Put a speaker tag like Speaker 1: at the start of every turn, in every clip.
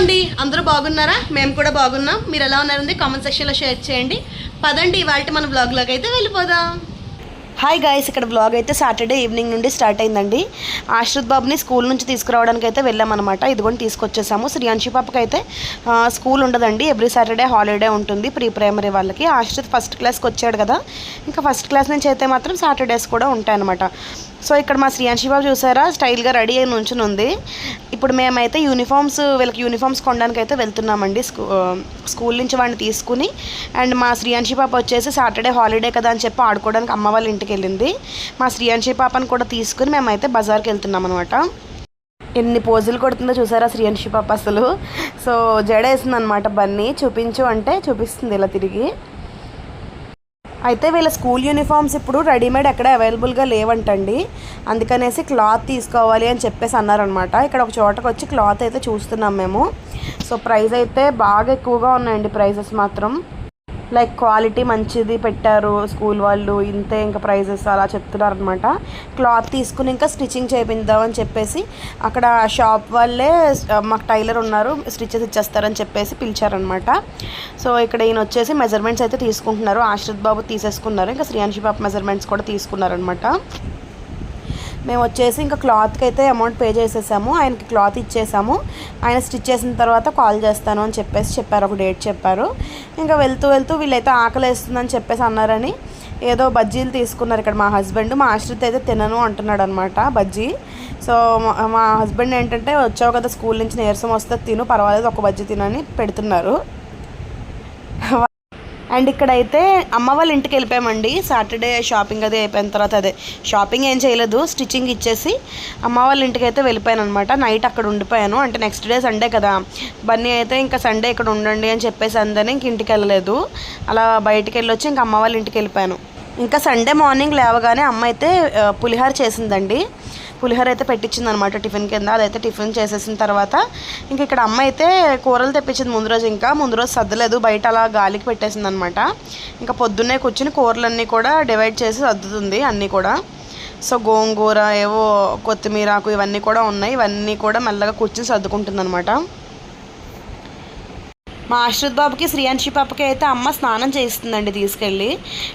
Speaker 1: అండి. అందరూ బాగున్నారా? మేము కూడా బాగున్నాం. మీరు ఎలా ఉన్నారండి? కామెంట్ సెక్షన్లో షేర్ చేయండి. పదండి ఇవాళ మన బ్లాగ్లోకి అయితే వెళ్ళిపోదాం. హాయ్ గాయస్ ఇక్కడ బ్లాగ్ అయితే సాటర్డే ఈవినింగ్ నుండి స్టార్ట్ అయిందండి. ఆశ్రిత్ బాబుని స్కూల్ నుంచి తీసుకురావడానికి అయితే వెళ్ళామన్నమాట. ఇదిగోని తీసుకొచ్చేసాము. శ్రీయాంశి పాపకి అయితే స్కూల్ ఉండదండి. ఎవ్రీ సాటర్డే హాలిడే ఉంటుంది ప్రీ ప్రైమరీ వాళ్ళకి. ఆశ్రిత్ ఫస్ట్ క్లాస్కి వచ్చాడు కదా. ఇంకా ఫస్ట్ క్లాస్ నుంచి అయితే మాత్రం సాటర్డేస్ కూడా ఉంటాయన్నమాట. సో ఇక్కడ మా శ్రీయాంశి బాబు చూసారా? స్టైల్గా రెడీ అయి నుంచుని ఉంది ఇప్పుడు మేమైతే యూనిఫామ్స్ వీళ్ళకి యూనిఫామ్స్ కొనడానికి అయితే వెళ్తున్నామండి స్కూ స్కూల్ నుంచి వాడిని తీసుకుని. అండ్ మా శ్రీయాంశి పాప వచ్చేసి సాటర్డే హాలిడే కదా అని చెప్పి ఆడుకోవడానికి అమ్మ వాళ్ళ ఇంటికి వెళ్ళింది. మా శ్రీయాంశి పాపని కూడా తీసుకుని మేమైతే బజార్కి వెళ్తున్నాం అనమాట ఎన్ని పోజులు కొడుతుందో చూసారా శ్రీయాంశి పాప అసలు? సో జడ వేసింది అనమాట బన్నీ. చూపించు అంటే చూపిస్తుంది ఇలా తిరిగి. అయితే వీళ్ళ స్కూల్ యూనిఫామ్స్ ఇప్పుడు రెడీమేడ్ ఎక్కడ అవైలబుల్గా లేవంటండి. అందుకనేసి క్లాత్ తీసుకోవాలి అని చెప్పేసి అన్నారనమాట ఇక్కడ ఒక చోటకు వచ్చి క్లాత్ అయితే చూస్తున్నాం మేము. సో ప్రైస్ అయితే బాగా ఎక్కువగా ఉన్నాయండి ప్రైసెస్ మాత్రం. లైక్ క్వాలిటీ మంచిది పెట్టారు స్కూల్ వాళ్ళు ఇంతే ఇంకా ప్రైజెస్ అలా చెప్తున్నారు అనమాట క్లాత్ తీసుకుని ఇంకా స్టిచ్చింగ్ చేయిందామని చెప్పేసి అక్కడ షాప్ వాళ్ళే మాకు టైలర్ ఉన్నారు స్టిచెస్ ఇచ్చేస్తారని చెప్పేసి పిలిచారనమాట సో ఇక్కడ ఈయన వచ్చేసి మెజర్మెంట్స్ అయితే తీసుకుంటున్నారు. ఆశ్రిత్ బాబు తీసేసుకున్నారు. ఇంకా శ్రీయాంశి బాబు మెజర్మెంట్స్ కూడా తీసుకున్నారనమాట మేము వచ్చేసి ఇంకా క్లాత్కి అయితే అమౌంట్ పే చేసేసాము. ఆయనకి క్లాత్ ఇచ్చేసాము. ఆయన స్టిచ్ చేసిన తర్వాత కాల్ చేస్తాను అని చెప్పేసి చెప్పారు. ఒక డేట్ చెప్పారు. ఇంకా వెళ్తూ వెళ్తూ వీళ్ళైతే ఆకలి వేస్తుందని చెప్పేసి అన్నారని ఏదో బజ్జీలు తీసుకున్నారు ఇక్కడ మా హస్బెండ్. మా ఆశ్రిత్ అయితే తినను అంటున్నాడు అనమాట బజ్జీ. సో మా- మా హస్బెండ్ ఏంటంటే వచ్చావు కదా స్కూల్ నుంచి నీరసం వస్తే తిను పర్వాలేదు ఒక బజ్జీ తినని పెడుతున్నారు. అండ్ ఇక్కడైతే అమ్మ వాళ్ళ ఇంటికి వెళ్ళిపోయామండి. సాటర్డే షాపింగ్ అది అయిపోయిన తర్వాత అదే. షాపింగ్ ఏం చేయలేదు. స్టిచ్చింగ్ ఇచ్చేసి అమ్మ వాళ్ళ ఇంటికి అయితే వెళ్ళిపోయాను అనమాట నైట్ అక్కడ ఉండిపోయాను. అంటే నెక్స్ట్ డే సండే కదా. బన్నీ అయితే ఇంకా సండే ఇక్కడ ఉండండి అని చెప్పేసి అందని ఇంక ఇంటికి వెళ్ళలేదు. అలా బయటికి వెళ్ళొచ్చి ఇంకా అమ్మ వాళ్ళ ఇంటికి వెళ్ళిపోయాను. ఇంకా సండే మార్నింగ్ లేవగానే అమ్మ అయితే పులిహార పులిహోర చేసిందండి. పులిహోర అయితే పెట్టించింది అనమాట టిఫిన్ కింద. అదైతే టిఫిన్ చేసేసిన తర్వాత ఇంక ఇక్కడ అమ్మ అయితే కూరలు తెప్పించింది ముందు రోజు ఇంకా. ముందు రోజు సర్దలేదు. బయట అలా గాలికి పెట్టేసింది అనమాట ఇంకా పొద్దున్నే కూర్చుని కూరలన్నీ కూడా డివైడ్ చేసి సర్దుతుంది అన్నీ కూడా. సో గోంగూర ఏవో కొత్తిమీర ఆకు ఇవన్నీ కూడా ఉన్నాయి. ఇవన్నీ కూడా మెల్లగా కూర్చుని సర్దుకుంటుంది అనమాట మా ఆశ్రిత్ బాబుకి శ్రీయాంశి పాపకి అయితే అమ్మ స్నానం చేయిస్తుందండి తీసుకెళ్ళి.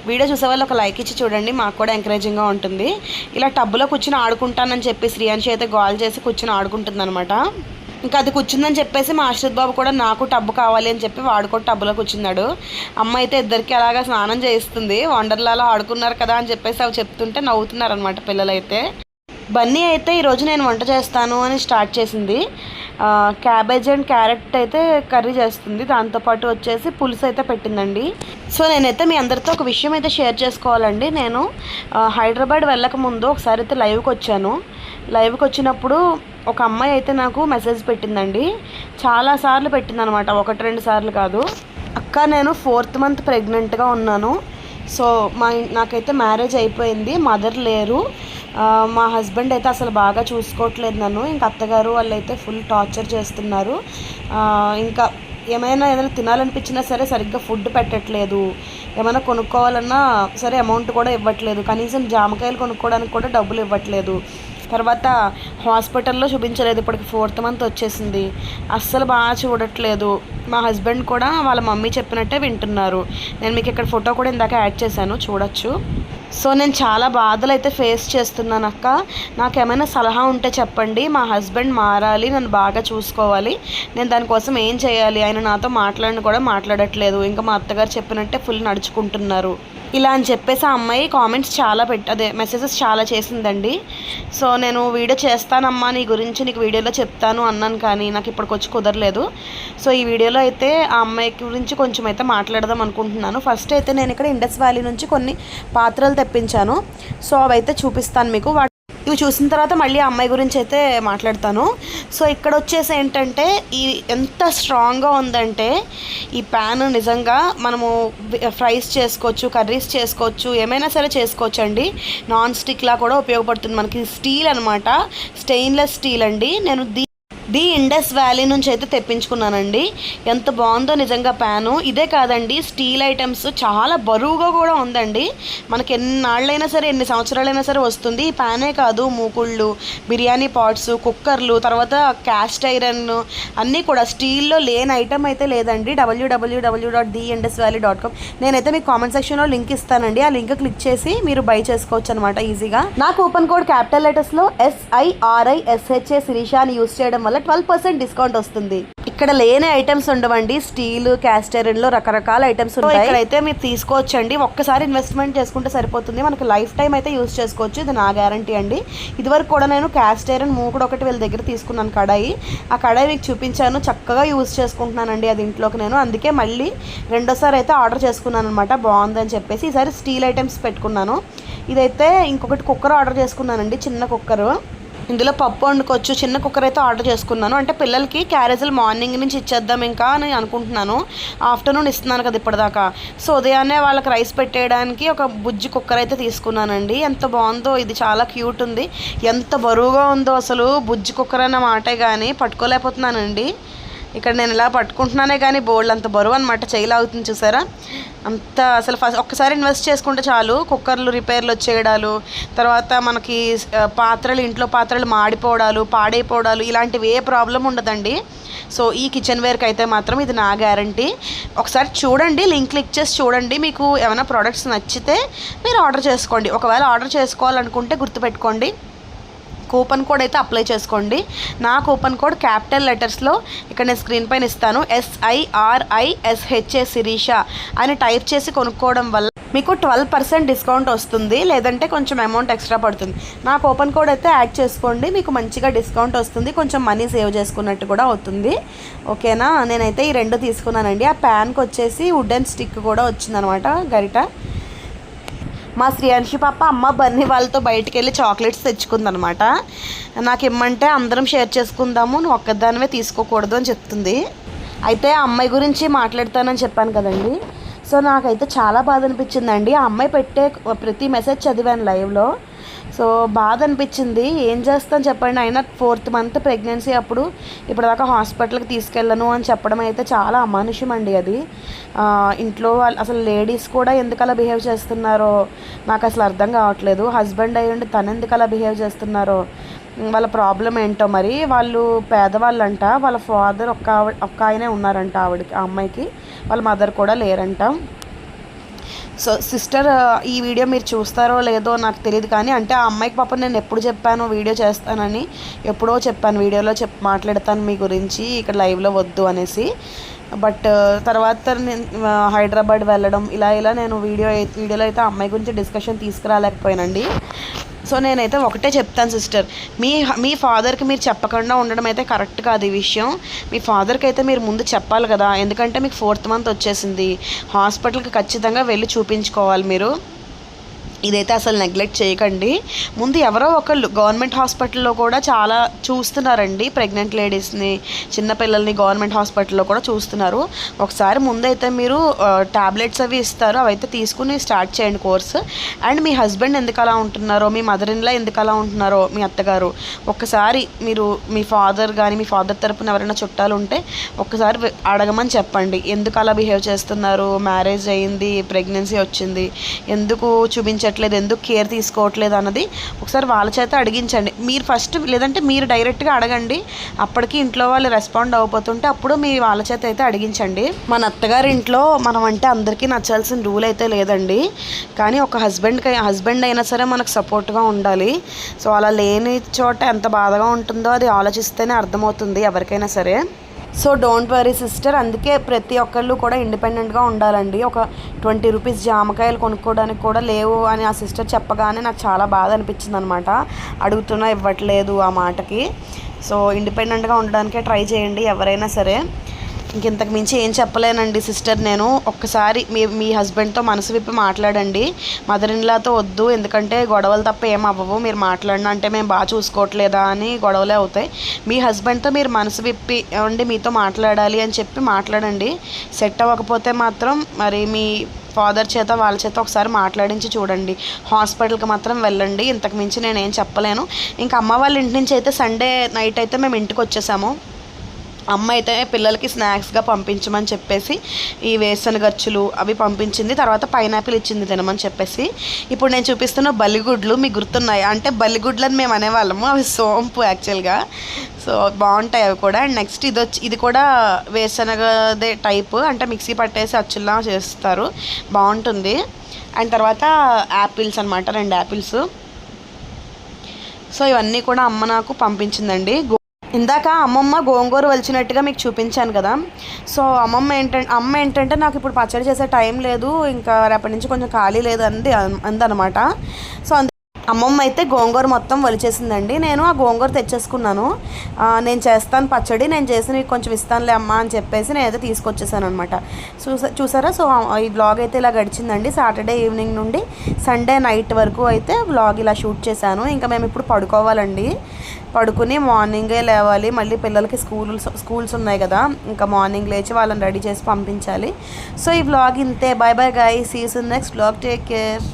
Speaker 1: వీడియో చూసే వాళ్ళు ఒక లైక్ ఇచ్చి చూడండి మాకు కూడా ఎంకరేజింగ్గా ఉంటుంది. ఇలా టబ్బులో కూర్చుని ఆడుకుంటానని చెప్పి శ్రీయాంశి అయితే గోల్ చేసి కూర్చుని ఆడుకుంటుందనమాట ఇంకా అది కూర్చుందని చెప్పేసి మా ఆశ్రిత్ బాబు కూడా నాకు టబ్బు కావాలి అని చెప్పి వాడు కూడా టబ్బులో కూర్చున్నాడు. అమ్మ అయితే ఇద్దరికి అలాగా స్నానం చేయిస్తుంది. వండర్లాలో ఆడుకున్నారు కదా అని చెప్పేసి అవి చెప్తుంటే నవ్వుతున్నారు అనమాట పిల్లలైతే. బన్నీ అయితే ఈరోజు నేను వంట చేస్తాను అని స్టార్ట్ చేసింది. క్యాబేజ్ అండ్ క్యారెట్ అయితే కర్రీ చేస్తుంది. దాంతోపాటు వచ్చేసి పులుసు అయితే పెట్టిందండి. సో నేనైతే మీ అందరితో ఒక విషయం అయితే షేర్ చేసుకోవాలండి. నేను హైదరాబాద్ వెళ్ళక ముందు ఒకసారి అయితే లైవ్కి వచ్చాను. లైవ్కి వచ్చినప్పుడు ఒక అమ్మాయి అయితే నాకు మెసేజ్ పెట్టిందండి. చాలాసార్లు పెట్టిందనమాట. ఒకటి రెండు సార్లు కాదు. అక్క నేను ఫోర్త్ మంత్ ప్రెగ్నెంట్గా ఉన్నాను. సో మా నాకైతే మ్యారేజ్ అయిపోయింది. మదర్ లేరు. మా హస్బెండ్ అయితే అసలు బాగా చూసుకోవట్లేదు నన్ను. ఇంకా అత్తగారు వాళ్ళు అయితే ఫుల్ టార్చర్ చేస్తున్నారు. ఇంకా ఏమైనా ఏదైనా తినాలనిపించినా సరే సరిగ్గా ఫుడ్ పెట్టట్లేదు. ఏమైనా కొనుక్కోవాలన్నా సరే అమౌంట్ కూడా ఇవ్వట్లేదు. కనీసం జామకాయలు కొనుక్కోవడానికి కూడా డబ్బులు ఇవ్వట్లేదు. తర్వాత హాస్పిటల్లో చూపించలేదు. ఇప్పటికి ఫోర్త్ మంత్ వచ్చేసింది. అస్సలు బాగా చూడట్లేదు. మా హస్బెండ్ కూడా వాళ్ళ మమ్మీ చెప్పినట్టే వింటున్నారు. నేను మీకు ఇక్కడ ఫోటో కూడా ఇందాక యాడ్ చేశాను. చూడొచ్చు. సో నేను చాలా బాధలు అయితే ఫేస్ చేస్తున్నాను అక్క. నాకు ఏమైనా సలహా ఉంటే చెప్పండి. మా హస్బెండ్ మారాలి. నన్ను బాగా చూసుకోవాలి. నేను దానికోసం ఏం చేయాలి? ఆయన నాతో మాట్లాడిన కూడా మాట్లాడట్లేదు. ఇంకా మా అత్తగారు చెప్పినట్టే ఫుల్ నడుచుకుంటున్నారు. ఇలా అని చెప్పేసి ఆ అమ్మాయి కామెంట్స్ చాలా పెట్ అదే మెసేజెస్ చాలా చేసిందండి. సో నేను వీడియో చేస్తానమ్మా నీ గురించి నీకు వీడియోలో చెప్తాను అన్నాను కానీ నాకు ఇప్పటికొచ్చి కుదరలేదు. సో ఈ వీడియోలో అయితే ఆ అమ్మాయి గురించి కొంచెం అయితే మాట్లాడదాం అనుకుంటున్నాను. ఫస్ట్ అయితే నేను ఇక్కడ ఇండస్ వ్యాలీ నుంచి కొన్ని పాత్రలు తెప్పించాను. సో అవైతే చూపిస్తాను మీకు. వాటి ఇవి చూసిన తర్వాత మళ్ళీ అమ్మాయి గురించి అయితే మాట్లాడతాను. సో ఇక్కడ వచ్చేసి ఏంటంటే ఈ ఎంత స్ట్రాంగ్గా ఉందంటే ఈ ప్యాన్ నిజంగా మనము ఫ్రైస్ చేసుకోవచ్చు కర్రీస్ చేసుకోవచ్చు ఏమైనా సరే చేసుకోవచ్చు అండి నాన్ స్టిక్లా కూడా ఉపయోగపడుతుంది. మనకి స్టీల్ అనమాట స్టెయిన్లెస్ స్టీల్ అండి. నేను ది ఇండస్ వ్యాలీ నుంచి అయితే తెప్పించుకున్నానండి. ఎంత బాగుందో నిజంగా ప్యాను. ఇదే కాదండి స్టీల్ ఐటమ్స్ చాలా బరువుగా కూడా ఉందండి. మనకి ఎన్నాళ్ళైనా సరే ఎన్ని సంవత్సరాలైనా సరే వస్తుంది. ఈ ప్యానే కాదు మూకుళ్ళు బిర్యానీ పాట్స్ కుక్కర్లు తర్వాత క్యాస్ట్ ఐరన్ అన్నీ కూడా స్టీల్లో లేని ఐటమ్ అయితే లేదండి. డబ్ల్యూడబ్ల్యూడబ్ల్యూ dot the Indus valley dot com. నేనైతే మీకు కామెంట్ సెక్షన్లో లింక్ ఇస్తానండి. ఆ లింక్ క్లిక్ చేసి మీరు బై చేసుకోవచ్చు అనమాట ఈజీగా. నా coupon code capital లెటర్స్లో S I R I S H A Sirisha అని యూస్ చేయడం వల్ల ట్వెల్వ్ పర్సెంట్ డిస్కౌంట్ వస్తుంది. ఇక్కడ లేని ఐటమ్స్ ఉండవండి. స్టీల్ క్యాస్ట్లో రకరకాల ఐటమ్స్ ఉంటాయి. ఇక్కడైతే మీరు తీసుకోవచ్చండి. ఒక్కసారి ఇన్వెస్ట్మెంట్ చేసుకుంటే సరిపోతుంది. మనకి లైఫ్ టైం అయితే యూస్ చేసుకోవచ్చు. ఇది నా గ్యారంటీ అండి. ఇదివరకు కూడా నేను క్యాస్ట్ ఐరన్ మూకుడు ఒకటి వీళ్ళ దగ్గర తీసుకున్నాను కడాయి. ఆ కడాయి మీకు చూపించాను. చక్కగా యూస్ చేసుకుంటున్నానండి అది ఇంట్లోకి నేను. అందుకే మళ్ళీ రెండోసారి అయితే ఆర్డర్ చేసుకున్నాను అనమాట బాగుందని చెప్పేసి ఈసారి స్టీల్ ఐటమ్స్ పెట్టుకున్నాను. ఇదైతే ఇంకొకటి కుక్కర్ ఆర్డర్ చేసుకున్నానండి. చిన్న కుక్కరు. ఇందులో పప్పు వండుకోవచ్చు చిన్న కుక్కర్ అయితే ఆర్డర్ చేసుకున్నాను. అంటే పిల్లలకి క్యారేజీలు మార్నింగ్ నుంచి ఇచ్చేద్దాం ఇంకా అని అనుకుంటున్నాను. ఆఫ్టర్నూన్ ఇస్తున్నాను కదా ఇప్పటిదాకా. సో ఉదయాన్నే వాళ్ళకి రైస్ పెట్టేయడానికి ఒక బుజ్జి కుక్కర్ అయితే తీసుకున్నానండి. ఎంత బాగుందో ఇది చాలా క్యూట్ ఉంది. ఎంత బరువుగా ఉందో అసలు బుజ్జి కుక్కర్ అన్న మాటే కానీ పట్టుకోలేకపోతున్నానండి. ఇక్కడ నేను ఇలా పట్టుకుంటున్నానే కానీ బోల్డ్ అంత బరువు అనమాట అవుతుంది చూసారా? అంత అసలు ఫస్ట్ ఒక్కసారి ఇన్వెస్ట్ చేసుకుంటే చాలు కుక్కర్లు రిపేర్లు వచ్చేయడాలు తర్వాత మనకి పాత్రలు ఇంట్లో పాత్రలు మాడిపోవడాలు పాడైపోవడాలు ఇలాంటివి ఏ ప్రాబ్లం ఉండదండి. సో ఈ కిచెన్ వేర్కి అయితే మాత్రం ఇది నా గ్యారంటీ. ఒకసారి చూడండి లింక్ క్లిక్ చేసి చూడండి మీకు ఏమైనా ప్రోడక్ట్స్ నచ్చితే మీరు ఆర్డర్ చేసుకోండి. ఒకవేళ ఆర్డర్ చేసుకోవాలనుకుంటే గుర్తుపెట్టుకోండి. కూపన్ కోడ్ అయితే అప్లై చేసుకోండి. నా కూపన్ కోడ్ క్యాపిటల్ లెటర్స్లో ఇక్కడ నేను స్క్రీన్ పైన ఇస్తాను. ఎస్ఐఆర్ఐఎస్హెచ్ఏ శిరీష అని టైప్ చేసి కొనుక్కోవడం వల్ల మీకు ట్వెల్వ్ పర్సెంట్ డిస్కౌంట్ వస్తుంది. లేదంటే కొంచెం అమౌంట్ ఎక్స్ట్రా పడుతుంది. నా కూపన్ కోడ్ అయితే యాడ్ చేసుకోండి. మీకు మంచిగా డిస్కౌంట్ వస్తుంది. కొంచెం మనీ సేవ్ చేసుకున్నట్టు కూడా అవుతుంది. ఓకేనా? నేనైతే ఈ రెండు తీసుకున్నానండి. ఆ ప్యాన్కి వచ్చేసి వుడెన్ స్టిక్ కూడా వచ్చిందనమాట గరిట. మా శ్రీయాంశి పాప అమ్మ బన్నీ వాళ్ళతో బయటకు వెళ్ళి చాక్లెట్స్ తెచ్చుకుందనమాట. నాకు ఇమ్మంటే అందరం షేర్ చేసుకుందాము నువ్వు ఒక్కదానివే తీసుకోకూడదు అని చెప్తుంది. అయితే ఆ అమ్మాయి గురించి మాట్లాడతానని చెప్పాను కదండి. సో నాకైతే చాలా బాధ అనిపించిందండి. ఆ అమ్మాయి పెట్టే ప్రతి మెసేజ్ చదివాను లైవ్లో. సో బాధ అనిపించింది ఏం చేస్తాను చెప్పండి. అయినా ఫోర్త్ మంత్ ప్రెగ్నెన్సీ అప్పుడు ఇప్పటిదాకా హాస్పిటల్కి తీసుకెళ్ళను అని చెప్పడం అయితే చాలా అమానుషం అండి అది ఇంట్లో వాళ్ళు అసలు లేడీస్ కూడా ఎందుకు అలా బిహేవ్ చేస్తున్నారో నాకు అసలు అర్థం కావట్లేదు. హస్బెండ్ అయ్యండి తను ఎందుకు అలా బిహేవ్ చేస్తున్నారో వాళ్ళ ప్రాబ్లం ఏంటో మరి వాళ్ళు పేదవాళ్ళంట. వాళ్ళ ఫాదర్ ఒక్క ఒక్క ఆయనే ఉన్నారంట ఆవిడకి ఆ అమ్మాయికి. వాళ్ళ మదర్ కూడా లేరంట. సో సిస్టర్ ఈ వీడియో మీరు చూస్తారో లేదో నాకు తెలియదు కానీ అంటే ఆ అమ్మాయికి పాపం నేను ఎప్పుడు చెప్పాను వీడియో చేస్తానని ఎప్పుడో చెప్పాను వీడియోలో చెప్ మాట్లాడతాను మీ గురించి ఇక్కడ లైవ్లో వద్దు అనేసి. బట్ తర్వాత నేను హైదరాబాద్ వెళ్ళడం ఇలా ఇలా నేను వీడియో వీడియోలో అయితే అమ్మాయి గురించి డిస్కషన్ తీసుకురాలేకపోయానండి. సో నేనైతే ఒకటే చెప్తాను సిస్టర్. మీ మీ ఫాదర్కి మీరు చెప్పకుండా ఉండడం అయితే కరెక్ట్ కాదు ఈ విషయం. మీ ఫాదర్కి అయితే మీరు ముందు చెప్పాలి కదా. ఎందుకంటే మీకు ఫోర్త్ మంత్ వచ్చేసింది. హాస్పిటల్కి ఖచ్చితంగా వెళ్ళి చూపించుకోవాలి మీరు. ఇదైతే అసలు నెగ్లెక్ట్ చేయకండి. ముందు ఎవరో ఒకళ్ళు గవర్నమెంట్ హాస్పిటల్లో కూడా చాలా చూస్తున్నారండి ప్రెగ్నెంట్ లేడీస్ని చిన్నపిల్లల్ని గవర్నమెంట్ హాస్పిటల్లో కూడా చూస్తున్నారు. ఒకసారి ముందైతే మీరు టాబ్లెట్స్ అవి ఇస్తారు అవైతే తీసుకుని స్టార్ట్ చేయండి కోర్స్. అండ్ మీ హస్బెండ్ ఎందుకు అలా ఉంటున్నారో మీ మదర్ ఇన్లా ఎందుకు అలా ఉంటున్నారో మీ అత్తగారు ఒక్కసారి మీరు మీ ఫాదర్ కానీ మీ ఫాదర్ తరపున ఎవరైనా చుట్టాలు ఉంటే ఒక్కసారి అడగమని చెప్పండి. ఎందుకు అలా బిహేవ్ చేస్తున్నారు? మ్యారేజ్ అయింది ప్రెగ్నెన్సీ వచ్చింది. ఎందుకు చూపించట్లేదు ఎందుకు కేర్ తీసుకోవట్లేదు అన్నది ఒకసారి వాళ్ళ చేత అడిగించండి. మీరు ఫస్ట్ లేదంటే మీరు డైరెక్ట్గా అడగండి. అప్పటికి ఇంట్లో వాళ్ళు రెస్పాండ్ అవ్వబోతుంటే అప్పుడు మీ వాళ్ళ చేత అయితే అడిగించండి. మన అత్తగారి ఇంట్లో మనం అంటే అందరికీ నచ్చాల్సిన రూల్ అయితే లేదండి. కానీ ఒక హస్బెండ్కి హస్బెండ్ అయినా సరే మనకు సపోర్ట్గా ఉండాలి. సో అలా లేని చోట ఎంత బాధగా ఉంటుందో అది ఆలోచిస్తేనే అర్థమవుతుంది ఎవరికైనా సరే. సో డోంట్ వరీ సిస్టర్ అందుకే ప్రతి ఒక్కళ్ళు కూడా ఇండిపెండెంట్గా ఉండాలండి. ఒక ట్వంటీ రూపీస్ జామకాయలు కొనుక్కోవడానికి కూడా లేవు అని ఆ సిస్టర్ చెప్పగానే నాకు చాలా బాధ అనిపించింది అనమాట అడుగుతున్నా ఇవ్వట్లేదు ఆ మాటకి. సో ఇండిపెండెంట్గా ఉండడానికే ట్రై చేయండి ఎవరైనా సరే. ఇంతకు మించి ఏం చెప్పలేనండి సిస్టర్ నేను. ఒక్కసారి మీ మీ హస్బెండ్తో మనసు విప్పి మాట్లాడండి. మదర్ ఇన్లాతో వద్దు ఎందుకంటే గొడవలు తప్ప ఏం అవ్వవు. మీరు మాట్లాడిన అంటే మేము బాగా చూసుకోవట్లేదా అని గొడవలే అవుతాయి. మీ హస్బెండ్తో మీరు మనసు విప్పి ఏమండి మీతో మాట్లాడాలి అని చెప్పి మాట్లాడండి. సెట్ అవ్వకపోతే మాత్రం మరి మీ ఫాదర్ చేత వాళ్ళ చేత ఒకసారి మాట్లాడించి చూడండి. హాస్పిటల్కి మాత్రం వెళ్ళండి. ఇంతకు మించి నేను ఏం చెప్పలేను. ఇంకా అమ్మ వాళ్ళ ఇంటి నుంచి అయితే సండే నైట్ అయితే మేము ఇంటికి వచ్చేసాము. అమ్మ అయితే పిల్లలకి స్నాక్స్గా పంపించమని చెప్పేసి ఈ వేసన గచ్చులు అవి పంపించింది. తర్వాత పైనాపిల్ ఇచ్చింది తినమని చెప్పేసి. ఇప్పుడు నేను చూపిస్తున్న బల్లిగుడ్లు మీకు గుర్తున్నాయి? అంటే బల్లిగుడ్లని మేము అనేవాళ్ళము. అవి సోంపు యాక్చువల్గా సో బాగుంటాయి అవి కూడా. అండ్ నెక్స్ట్ ఇది వచ్చి ఇది కూడా వేసనగదే టైప్. అంటే మిక్సీ పట్టేసి అచ్చుల్లా చేస్తారు. బాగుంటుంది. అండ్ తర్వాత యాపిల్స్ అనమాట రెండు యాపిల్స్ సో ఇవన్నీ కూడా అమ్మ నాకు పంపించిందండి. ఇందాక అమ్మమ్మ గోంగూర వలిచినట్టుగా మీకు చూపించాను కదా. సో అమ్మమ్మ ఏంటంటే అమ్మ ఏంటంటే నాకు ఇప్పుడు పచ్చడి చేసే టైం లేదు ఇంకా రేపటి నుంచి కొంచెం ఖాళీ లేదు అంది అందనమాట సో అమ్మమ్మ అయితే గోంగూర మొత్తం వలిచేసిందండి. నేను ఆ గోంగూర తెచ్చేసుకున్నాను. నేను చేస్తాను పచ్చడి నేను చేసి నీకు కొంచెం ఇస్తానులే అమ్మ అని చెప్పేసి నేనైతే తీసుకొచ్చేసాను అనమాట చూసా చూసారా? సో ఈ బ్లాగ్ అయితే ఇలా గడిచిందండి. సాటర్డే ఈవినింగ్ నుండి సండే నైట్ వరకు అయితే బ్లాగ్ ఇలా షూట్ చేశాను. ఇంకా మేము ఇప్పుడు పడుకోవాలండి. పడుకుని మార్నింగే లేవాలి. మళ్ళీ పిల్లలకి స్కూల్ స్కూల్స్ ఉన్నాయి కదా. ఇంకా మార్నింగ్ లేచి వాళ్ళని రెడీ చేసి పంపించాలి. సో ఈ బ్లాగ్ ఇంతే. Bye bye guys next blog take care